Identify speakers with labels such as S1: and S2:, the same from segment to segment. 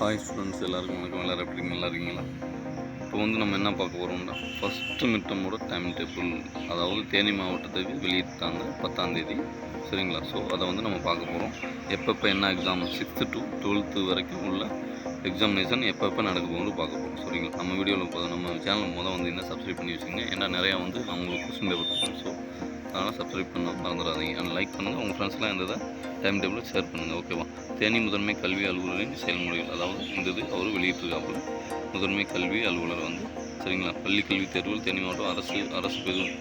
S1: Hi students எல்லாருக்கும் வணக்கம். எல்லோரும் எப்படி நல்லா இருக்கீங்களா? இப்போ வந்து நம்ம என்ன பார்க்க போகிறோம்னா ஃபஸ்ட்டு மிட்டமோட டைம் டேபிள் அதாவது தேனி மாவட்டத்துக்கு வெளியிட்டாங்க பத்தாந்தேதி சரிங்களா? ஸோ அதை வந்து நம்ம பார்க்க போகிறோம் எப்பப்போ என்ன எக்ஸாம் சிக்ஸ்த்து டு டுவெல்த்து வரைக்கும் உள்ள எக்ஸாமினேஷன் எப்பப்போ நடக்க போகணும்னு பார்க்க போகிறோம் சரிங்களா? நம்ம வீடியோவில் போதும் நம்ம சேனல் மொதல் வந்து என்ன சப்ஸ்கிரைப் பண்ணி வச்சுங்க ஏன்னா நிறையா வந்து நான் உங்களுக்கு கொஸ்டின் பேப்பர் ஸோ அதனால் சப்ஸ்கிரைப் பண்ண மறந்துடாதீங்க. அண்ட் லைக் பண்ணுங்கள் உங்கள் ஃப்ரெண்ட்ஸ்லாம் இருந்ததை டைம் டேபிள் ஷேர் பண்ணுங்கள் ஓகேவா தேனி முதன்மை கல்வி அலுவலரின் செயல்முறைகள். அதாவது இந்த இது அவர் வெளியிட்டிருக்காப்புல முதன்மை கல்வி அலுவலர் வந்து சரிங்களா? பள்ளி கல்வி தேர்வில் தேனி மாவட்டம் அரசு அரசு பெரும்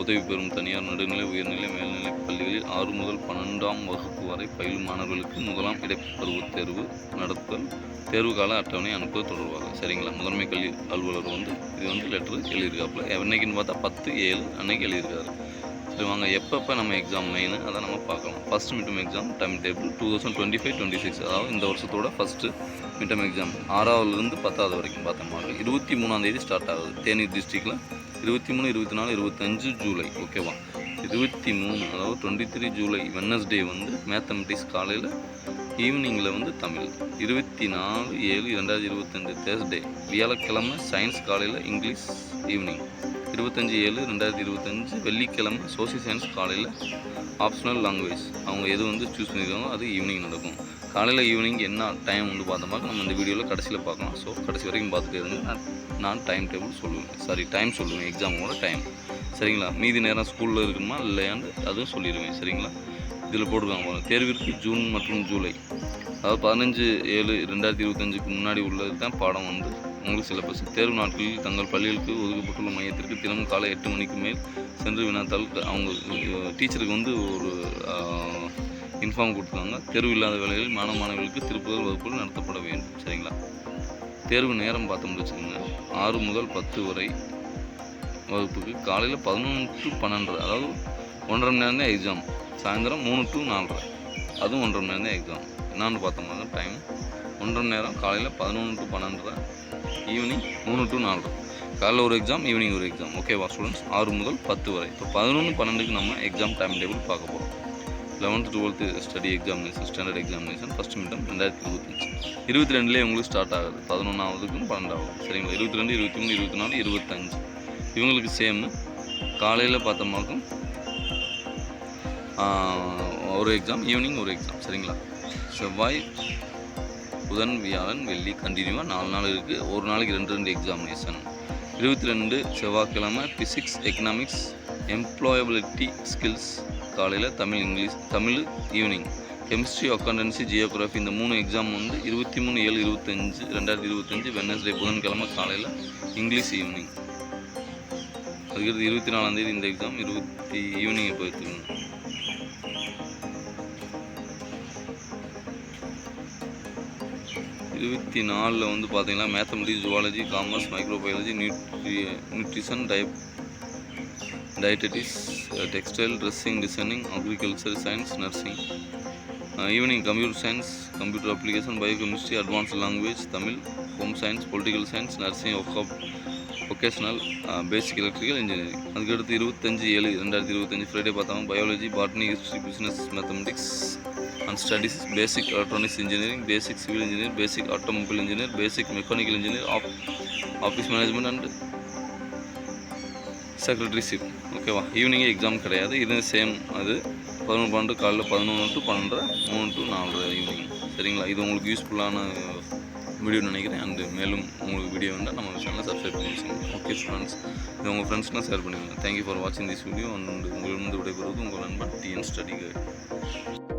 S1: உதவி பெறும் தனியார் நடுநிலை உயர்நிலை மேல்நிலை பள்ளிகளில் ஆறு முதல் பன்னெண்டாம் வகுப்பு வரை பயிலும் மாணவர்களுக்கு முதலாம் இடைப்பருவ தேர்வு நடத்தல் தேர்வு கால அட்டவணை அனுப்புவது தொடர்பாக சரிங்களா? முதன்மை கல்வி அலுவலர் வந்து இது வந்து லெட்ரு எழுதியிருக்காப்புல. என்னைக்குன்னு பார்த்தா பத்து ஏழு அன்னைக்கு எழுதியிருக்காரு. சரி வாங்க எப்பப்போ நம்ம எக்ஸாம் மெயின் அதை நம்ம பார்க்கலாம் first midterm exam time table two thousand twenty five twenty six அதாவது இந்த வருஷத்தோட ஃபஸ்ட்டு மிட்டம் எக்ஸாம் ஆறாவதுலேருந்து பத்தாவது வரைக்கும் பார்த்தோம்னா இருபத்தி மூணாந்தேதி ஸ்டார்ட் ஆகுது. தேனி டிஸ்ட்ரிக்டில் இருபத்தி மூணு இருபத்தி நாலு இருபத்தஞ்சு ஜூலை. ஓகேவா இருபத்தி மூணு அதாவது டுவெண்ட்டி த்ரீ ஜூலை வெனஸ்டே வந்து மேத்தமெட்டிக்ஸ் காலையில் ஈவினிங்கில் வந்து தமிழ். இருபத்தி நாலு ஏழு ரெண்டாயிரத்தி இருபத்தஞ்சு தேர்ஸ்டே வியாழக்கிழமை சயின்ஸ் காலையில் இங்கிலீஷ் ஈவினிங் இருபத்தஞ்சி ஏழு ரெண்டாயிரத்தி இருபத்தஞ்சு வெள்ளிக்கிழமை சோசியல் சயின்ஸ் காலையில் ஆப்ஷனல் லாங்குவேஜ் அவங்க எது வந்து சூஸ் பண்ணியிருக்காங்களோ அது ஈவினிங் நடக்கும். காலையில் ஈவினிங் என்ன டைம் வந்து பார்த்தோமா நம்ம இந்த வீடியோவில் கடைசியில் பார்க்கலாம். ஸோ கடைசி வரைக்கும் பார்த்துட்டு இருங்க. நான் நான் டைம் டேபிள் சொல்லுவேன். சாரி டைம் சொல்லுவேன். எக்ஸாமோட டைம் சரிங்களா? மீதி நேரம் ஸ்கூலில் இருக்கணுமா இல்லையான்னு அதுவும் சொல்லிடுவேன். சரிங்களா? இதில் போட்டுருக்காங்க தேர்விற்கு ஜூன் மற்றும் ஜூலை. அதாவது பதினஞ்சு ஏழு ரெண்டாயிரத்தி இருபத்தஞ்சுக்கு முன்னாடி உள்ளது தான் பாடம் வந்து. உங்களுக்கு சிலபஸ். தேர்வு நாட்களில் தங்கள் பள்ளிகளுக்கு ஒதுக்கப்பட்டுள்ள மையத்திற்கு தினமும் காலை எட்டு மணிக்கு மேல் சென்று வினாத்தால் அவங்க டீச்சருக்கு வந்து ஒரு இன்ஃபார்ம் கொடுத்துருக்காங்க தேர்வு இல்லாத வேலைகளில் மாணவ மாணவிகளுக்கு திருப்புதல் வகுப்புகள் நடத்தப்பட வேண்டும். சரிங்களா? தேர்வு நேரம் பார்த்தோம்னு வச்சுக்கோங்க ஆறு முதல் பத்து வரை வகுப்புக்கு காலையில் பதினொன்று டு பன்னெண்டு. அதாவது ஒன்றரை மணி நேரம் தான் எக்ஸாம் சாயந்தரம் மூணு டு நாலரை. அதுவும் ஒன்றரை மணி நேரம் தான் எக்ஸாம் என்னான்னு பார்த்தோம்னா டைம் ஒன்றரை நேரம் காலையில் பதினொன்று டு பன்னெண்டரை ஈவினிங் மூணு டு நாலரை. காலைல ஒரு எக்ஸாம் ஈவினிங் ஒரு எக்ஸாம் ஓகேவா ஸ்டூடெண்ட்ஸ் ஆறு முதல் பத்து வரை. இப்போ பதினொன்று பன்னெண்டுக்கு நம்ம எக்ஸாம் டைம் டேபிள் பார்க்க போகிறோம் eleventh twelfth study examination standard examination first midterm ரெண்டாயிரத்தி இருபத்தஞ்சு. இருபத்தி ரெண்டுலேயே உங்களுக்கு ஸ்டார்ட் ஆகுது. பதினொன்றாவதுக்கும் பன்னெண்டாவது. சரிங்களா? இருபத்தி ரெண்டு இருபத்தி மூணு இருபத்தி நாலு இருபத்தஞ்சு. இவங்களுக்கு சேம் காலையில் பார்த்தோம்னாக்கும் ஒரு எக்ஸாம் ஈவினிங் ஒரு எக்ஸாம் சரிங்களா? செவ்வாய் புதன் வியாழன் வெள்ளி கண்டினியூவாக நாலு நாள் இருக்குது ஒரு நாளைக்கு ரெண்டு ரெண்டு எக்ஸாமினேஷன் இருபத்தி ரெண்டு செவ்வாய்க்கிழமை ஃபிசிக்ஸ் எக்கனாமிக்ஸ் எம்ப்ளாயபிலிட்டி ஸ்கில்ஸ் காலையில் Tamil English Tamil evening chemistry accountancy geography இந்த மூணு எக்ஸாம் வந்து இருபத்தி மூணு ஏழு இருபத்தஞ்சு ரெண்டாயிரத்தி இருபத்தஞ்சு வெனஸ்டே புதன்கிழமை காலையில் இங்கிலீஷ் ஈவினிங் அதுக்கடுத்து இருபத்தி நாலாந்தேதி இந்த எக்ஸாம் இருபத்தி ஈவினிங் போயிட்டுருங்க இருபத்தி நாலில் வந்து பார்த்தீங்கன்னா mathematics zoology commerce microbiology nutri nutrition di dietetics textile dressing designing agriculture science nursing evening computer science computer application biochemistry advance language Tamil home science political science nursing vocational basic electrical engineering அதுக்கடுத்து இருபத்தஞ்சி ஏழு ரெண்டாயிரத்தி இருபத்தஞ்சி Friday பார்த்தாங்க biology botany history business mathematics and studies basic electronics engineering basic civil engineer basic automobile engineer basic mechanical engineer of office management and secretaryship ஓகேவா ஈவினிங்கே exam கிடையாது. இது சேம் அது பதினொன்று பன்னெண்டு காலையில் பதினொன்று டு பன்னெண்டரை மூணு டு நாலரை ஈவினிங் சரிங்களா? இது உங்களுக்கு யூஸ்ஃபுல்லான வீடியோ நினைக்கிறேன். அண்ட் மேலும் உங்களுக்கு வீடியோ வேண்டாம் நம்ம சேனலை சப்ஸ்கிரைப் பண்ணி வச்சுக்கோங்க ஓகே ஃப்ரெண்ட்ஸ் இது உங்கள் ஃப்ரெண்ட்ஸ்லாம் ஷேர் பண்ணிடுங்க தேங்க்யூ ஃபார் வாட்சிங் திஸ் வீடியோ அண்ட் உங்களிடம் விடைபெறுவது உங்கள் நண்பன் டிஎன் ஸ்டடி கைட்